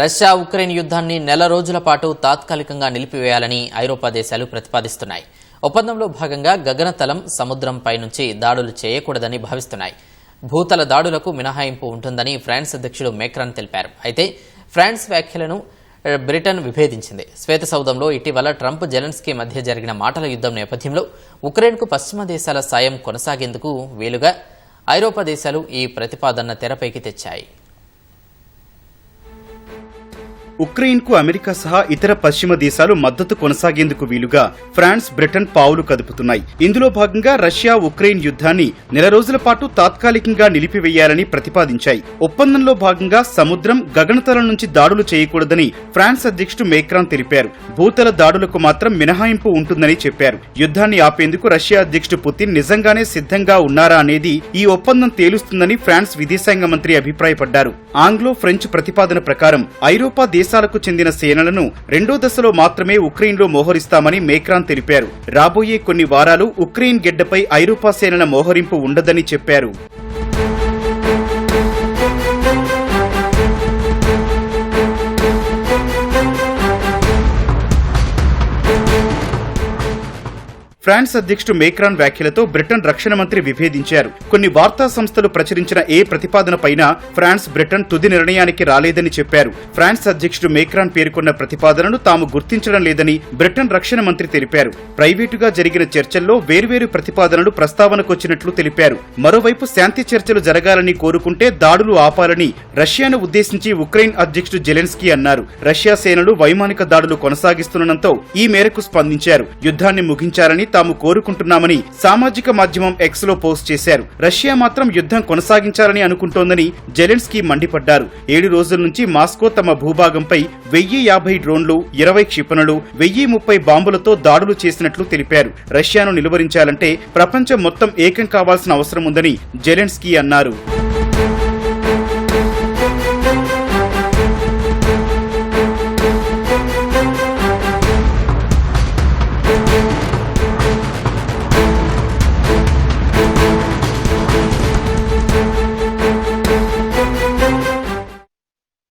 Russia Ukraine యుద్ధాన్ని నెల రోజుల పాటు తాత్కాలికంగా నిలిపివేయాలని ఐరోపా దేశాలు ప్రతిపాదిస్తున్నాయి. ఒప్పందంలో భాగంగా గగనతలం సముద్రంపై నుంచి దాడులు చేయకూడదని భావిస్తున్నాయి. భూతల దాడులకు మినహాయింపు ఉంటుందని ఫ్రాన్స్ అధ్యక్షుడు మేక్రాన్ తెలిపారు. అయితే ఫ్రాన్స్ వ్యాఖ్యలను బ్రిటన్ విభేదించింది. శ్వేత సౌధంలో ఇటీవల ట్రంప్ జెలెన్స్కీ మధ్య జరిగిన మాటల యుద్ధం నేపథ్యంలో ఉక్రెయిన్కు పశ్చిమ దేశాల సాయం కొనసాగేందుకు వీలుగా ఐరోపా దేశాలు ఈ ప్రతిపాదన తెరపైకి తెచ్చాయి. ఉక్రెయిన్కు అమెరికా సహా ఇతర పశ్చిమ దేశాలు మద్దతు కొనసాగేందుకు వీలుగా ఫ్రాన్స్ బ్రిటన్ పావులు కదుపుతున్నాయి. ఇందులో భాగంగా రష్యా ఉక్రెయిన్ యుద్ధాన్ని నెల రోజుల పాటు తాత్కాలికంగా నిలిపివేయాలని ప్రతిపాదించాయి. ఒప్పందంలో భాగంగా సముద్రం గగనతలం నుంచి దాడులు చేయకూడదని ఫ్రాన్స్ అధ్యక్షుడు మేక్రాన్ తెలిపారు. భూతల దాడులకు మాత్రం మినహాయింపు ఉంటుందని చెప్పారు. యుద్ధాన్ని ఆపేందుకు రష్యా అధ్యక్షుడు పుతిన్ నిజంగానే సిద్ధంగా ఉన్నారా అనేది ఈ ఒప్పందం తేలుస్తుందని ఫ్రాన్స్ విదేశాంగ మంత్రి అభిప్రాయపడ్డారు. ఆంగ్లో ఫ్రెంచ్ ప్రతిపాదన ప్రకారం ఐరోపా దేశ దేశాలకు చెందిన సేనలను రెండో దశలో మాత్రమే ఉక్రెయిన్లో మోహరిస్తామని మేక్రాన్ తెలిపారు. రాబోయే కొన్ని వారాలు ఉక్రెయిన్ గెడ్డపై ఐరోపా సేనల మోహరింపు ఉండదని చెప్పారు. ఫ్రాన్స్ అధ్యక్షుడు మేక్రాన్ వ్యాఖ్యలతో బ్రిటన్ రక్షణ మంత్రి విభేదించారు. కొన్ని వార్తా సంస్థలు ప్రచురించిన ఏ ప్రతిపాదనపైనా ఫ్రాన్స్ బ్రిటన్ తుది నిర్ణయానికి రాలేదని చెప్పారు. ఫ్రాన్స్ అధ్యక్షుడు మేక్రాన్ పేర్కొన్న ప్రతిపాదనను తాము గుర్తించడం లేదని బ్రిటన్ రక్షణ మంత్రి తెలిపారు. ప్రైవేటుగా జరిగిన చర్చల్లో వేర్వేరు ప్రతిపాదనలు ప్రస్తావనకొచ్చినట్లు తెలిపారు. మరోవైపు శాంతి చర్చలు జరగాలని కోరుకుంటే దాడులు ఆపాలని రష్యాను ఉద్దేశించి ఉక్రెయిన్ అధ్యక్షుడు జెలెన్స్కీ అన్నారు. రష్యా సేనలు వైమానిక దాడులు కొనసాగిస్తుండటంతో ఈ మేరకు స్పందించారు. యుద్ధాన్ని ముగించాలని తాము కోరుకుంటున్నామని సామాజిక మాధ్యమం ఎక్స్లో పోస్ట్ చేశారు. రష్యా మాత్రం యుద్ధం కొనసాగించాలని అనుకుంటోందని జెలెన్స్కీ మండిపడ్డారు. ఏడు రోజుల నుంచి మాస్కో తమ భూభాగంపై వెయ్యి యాభై డ్రోన్లు ఇరవై క్షిపణులు వెయ్యి ముప్పై బాంబులతో దాడులు చేసినట్లు తెలిపారు. రష్యాను నిలువరించాలంటే ప్రపంచం మొత్తం ఏకం కావాల్సిన అవసరం ఉందని జెలెన్స్కీ అన్నారు.